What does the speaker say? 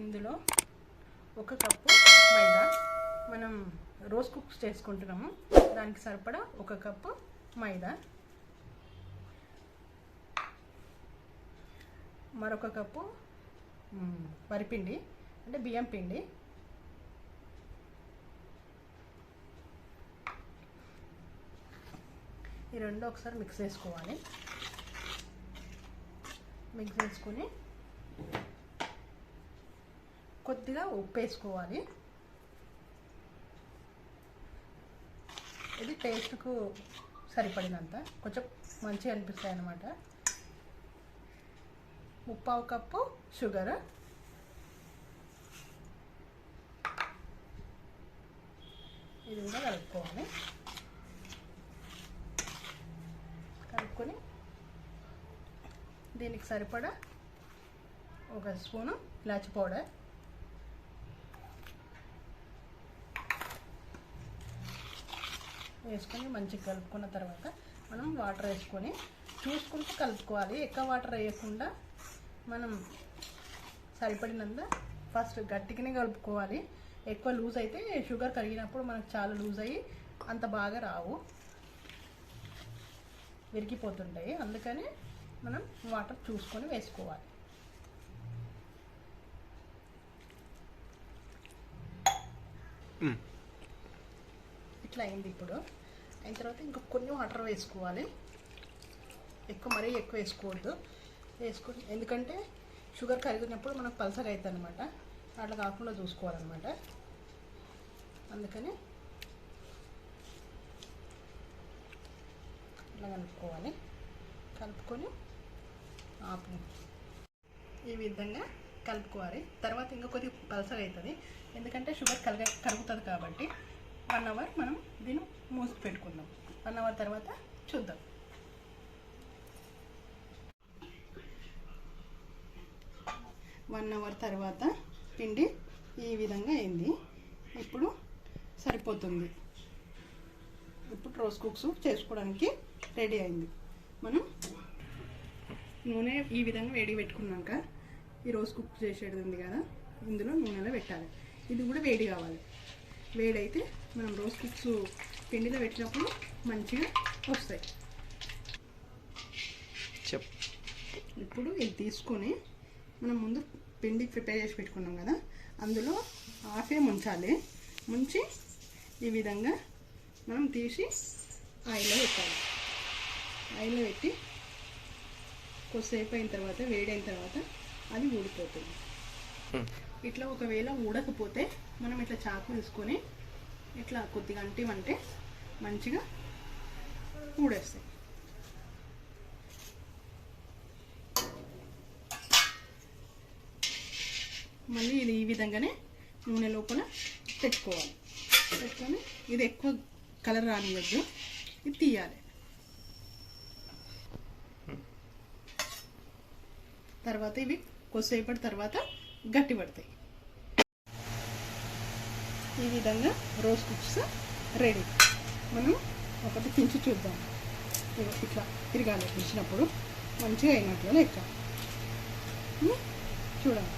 ఇందులో ఒక కప్పు మైదా. మనం రోజ్ కుక్స్ చేసుకుంటున్నాము. దానికి సరిపడా ఒక కప్పు మైదా. మరొక కప్పు వరిపిండి అంటే బియ్యం పిండి. ఈ రెండు ఒకసారి మిక్స్ చేసుకోవాలి. మిక్స్ చేసుకొని కొద్దిగా ఉప్పు వేసుకోవాలి ఇది టేస్ట్కు సరిపడినంత. కొంచెం మంచిగా అనిపిస్తాయి అన్నమాట. ముప్పావు కప్పు షుగర్. ఇది కూడా కలుపుకోవాలి. కలుపుకొని దీనికి సరిపడా ఒక స్పూను ఇలాచి పౌడర్. వేసుకొని మంచిగా కలుపుకున్న తర్వాత మనం వాటర్ వేసుకొని చూసుకుంటూ కలుపుకోవాలి. ఎక్కువ వాటర్ వేయకుండా మనం సరిపడినంత ఫస్ట్ గట్టిగానే కలుపుకోవాలి. ఎక్కువ లూజ్ అయితే షుగర్ కరిగినప్పుడు మనకు చాలా లూజ్ అయ్యి అంత బాగా రావు. విరిగిపోతుంటాయి. అందుకని మనం వాటర్ చూసుకొని వేసుకోవాలి. ఇట్లా అయింది ఇప్పుడు. అయిన తర్వాత ఇంకా కొన్ని వాటర్ వేసుకోవాలి. ఎక్కువ మరీ ఎక్కువ వేసుకోవద్దు. వేసుకుని ఎందుకంటే షుగర్ కరిగినప్పుడు మనకు పల్సర్ అవుతుంది అనమాట అట్లా కాకుండా చూసుకోవాలన్నమాట. అందుకని ఇట్లా కలుపుకోవాలి. కలుపుకొని ఆపు. ఈ విధంగా కలుపుకోవాలి. తర్వాత ఇంకా కొద్దిగా పలసగా అవుతుంది. ఎందుకంటే షుగర్ కలగ కరుగుతుంది కాబట్టి వన్ అవర్ మనం దీన్ని మూసి పెట్టుకుందాం. వన్ అవర్ తర్వాత చూద్దాం. వన్ అవర్ తర్వాత పిండి ఈ విధంగా అయింది. ఇప్పుడు సరిపోతుంది. ఇప్పుడు రోజ్ కుక్స్ చేసుకోవడానికి రెడీ అయింది. మనం నూనె ఈ విధంగా వేడి పెట్టుకున్నాక ఈ రోజ్ కుక్ చేసేది ఉంది కదా ఇందులో నూనెలో పెట్టాలి. ఇది కూడా వేడి కావాలి. వేడైతే మనం రోజ్ కుక్స్ పిండిలో పెట్టినప్పుడు మంచిగా వస్తాయి. చెప్. ఇప్పుడు ఇది తీసుకొని మనం ముందు పిండి ప్రిపేర్ చేసి పెట్టుకున్నాం కదా అందులో హాఫే ముంచాలి. ముంచి ఈ విధంగా మనం తీసి ఆయిల్లో పెట్టాలి. ఆయిల్లో పెట్టి కొద్దిసేపు అయిన తర్వాత వేడైన తర్వాత అది ఊడిపోతుంది. ఇట్లా ఒకవేళ ఊడకపోతే మనం ఇట్లా చాకు తీసుకొని ఇట్లా కొద్దిగా అంటివంటే మంచిగా ఊడేస్తాయి. మళ్ళీ ఇది ఈ విధంగానే నూనె లోపల పెట్టుకోవాలి. పెట్టుకొని ఇది ఎక్కువ కలర్ రానియద్దు ఇది తీయాలి. తర్వాత ఇవి కొద్దిసేపటి తర్వాత గట్టి పడతాయి. ఈ విధంగా రోజ్ కుక్స్ రెడీ. మనం ఒకటి తించి చూద్దాం. ఇట్లా తిరగాలి తీసినప్పుడు మంచిగా అయినట్లు లెక్క. చూడాలి